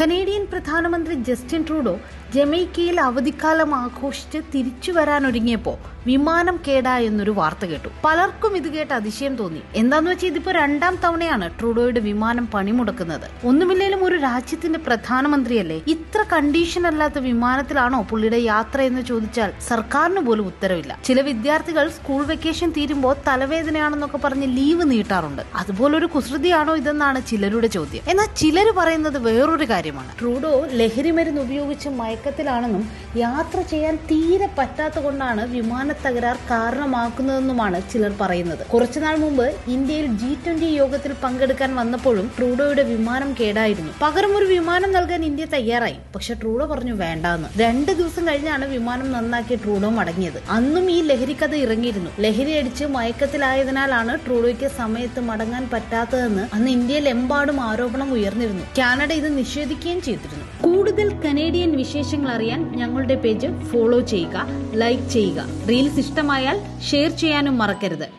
Canadian പ്രധാനമന്ത്രി Justin Trudeau ജമൈക്കയിൽ അവധിക്കാലം ആഘോഷിച്ച് തിരിച്ചു വരാനൊരുങ്ങിയപ്പോ വിമാനം കേടായെന്നൊരു വാർത്ത കേട്ടു. പലർക്കും ഇത് കേട്ട് അതിശയം തോന്നി. എന്താന്ന് വെച്ചാൽ ഇതിപ്പോ രണ്ടാം തവണയാണ് ട്രൂഡോയുടെ വിമാനം പണിമുടക്കുന്നത്. ഒന്നുമില്ലേലും ഒരു രാജ്യത്തിന്റെ പ്രധാനമന്ത്രിയല്ലേ ഇത്ര കണ്ടീഷൻ അല്ലാത്ത വിമാനത്തിലാണോ പുള്ളിയുടെ യാത്ര എന്ന് ചോദിച്ചാൽ സർക്കാരിന് പോലും ഉത്തരവില്ല. ചില വിദ്യാർത്ഥികൾ സ്കൂൾ വെക്കേഷൻ തീരുമ്പോൾ തലവേദനയാണെന്നൊക്കെ പറഞ്ഞ് ലീവ് നീട്ടാറുണ്ട്. അതുപോലൊരു കുസൃതിയാണോ ഇതെന്നാണ് ചിലരുടെ ചോദ്യം. എന്നാൽ ചിലര് പറയുന്നത് വേറൊരു കാര്യമാണ്. ട്രൂഡോ ലഹരി മരുന്ന് ഉപയോഗിച്ച് മയക്കത്തിലാണെന്നും യാത്ര ചെയ്യാൻ തീരെ പറ്റാത്ത കൊണ്ടാണ് വിമാന തകരാർ കാരണമാക്കുന്നതെന്നുമാണ് ചിലർ പറയുന്നത്. കുറച്ചുനാൾ മുമ്പ് ഇന്ത്യയിൽ ജി ട്വന്റി യോഗത്തിൽ പങ്കെടുക്കാൻ വന്നപ്പോഴും ട്രൂഡോയുടെ വിമാനം കേടായിരുന്നു. പകരം ഒരു വിമാനം നൽകാൻ ഇന്ത്യ തയ്യാറായി. പക്ഷെ ട്രൂഡോ പറഞ്ഞു വേണ്ടാന്ന്. രണ്ട് ദിവസം കഴിഞ്ഞാണ് വിമാനം നന്നാക്കി ട്രൂഡോ മടങ്ങിയത്. അന്നും ഈ ലഹരിക്കഥ ഇറങ്ങിയിരുന്നു. ലഹരി അടിച്ച് മയക്കത്തിലായതിനാലാണ് ട്രൂഡോയ്ക്ക് സമയത്ത് മടങ്ങാൻ പറ്റാത്തതെന്ന് അന്ന് ഇന്ത്യയിൽ ഇന്ത്യയിലെമ്പാടും ആരോപണം ഉയർന്നിരുന്നു. കാനഡ ഇത് നിഷേധിക്കുകയും ചെയ്തിരുന്നു. കൂടുതൽ കനേഡിയൻ വിശേഷങ്ങൾ അറിയാൻ ഞങ്ങളുടെ പേജ് ഫോളോ ചെയ്യുക ലൈക്ക് ചെയ്യുക. റീൽസ് ഇഷ്ടമായാൽ ഷെയർ ചെയ്യാനും മറക്കരുത്.